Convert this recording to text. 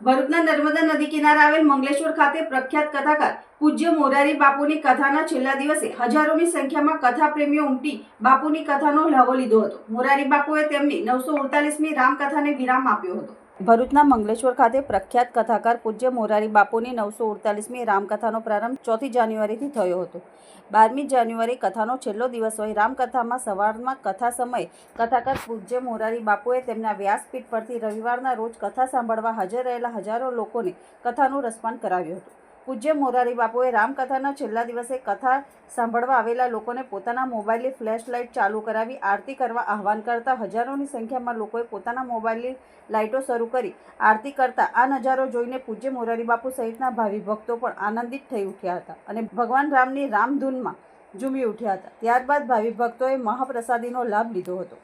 ભરૂચના નર્મદા નદી કિનારે આવેલ મંગલેશ્વર ખાતે પ્રખ્યાત કથાકાર પૂજ્ય મોરારી બાપુની કથાના છેલ્લા દિવસે હજારોની સંખ્યામાં કથા પ્રેમીઓ ઉમટી બાપુની કથાનો લહાવો લીધો હતો. મોરારી બાપુએ તેમની નવસો ઉડતાલીસમી રામકથાને વિરામ આપ્યો હતો. ભરૂચના મંગલેશ્વર ખાતે પ્રખ્યાત કથાકાર પૂજ્ય મોરારી બાપુની નવસો ઉડતાલીસમી રામકથાનો પ્રારંભ ચોથી જાન્યુઆરીથી થયો હતો. બારમી જાન્યુઆરી કથાનો છેલ્લો દિવસ હોય રામકથામાં સવારમાં કથા સમયે કથાકાર પૂજ્ય મોરારી બાપુએ તેમના વ્યાસપીઠ પરથી રવિવારના રોજ કથા સાંભળવા હાજર રહેલા હજારો લોકોને કથાનું રસપાન કરાવ્યું હતું. પૂજ્ય મોરારી બાપુએ રામકથાના છેલ્લા દિવસે કથા સાંભળવા આવેલા લોકોને પોતાના મોબાઈલની ફ્લેશ લાઇટ ચાલુ કરાવી આરતી કરવા આહવાન કરતા હજારોની સંખ્યામાં લોકોએ પોતાના મોબાઈલની લાઇટો શરૂ કરી આરતી કરતા આ નજારો જોઈને પૂજ્ય મોરારી બાપુ સહિતના ભાવિ ભક્તો પણ આનંદિત થઈ ઉઠ્યા હતા અને ભગવાન રામની રામધૂનમાં ઝૂમી ઉઠ્યા હતા. ત્યારબાદ ભાવિ ભક્તોએ મહાપ્રસાદીનો લાભ લીધો હતો.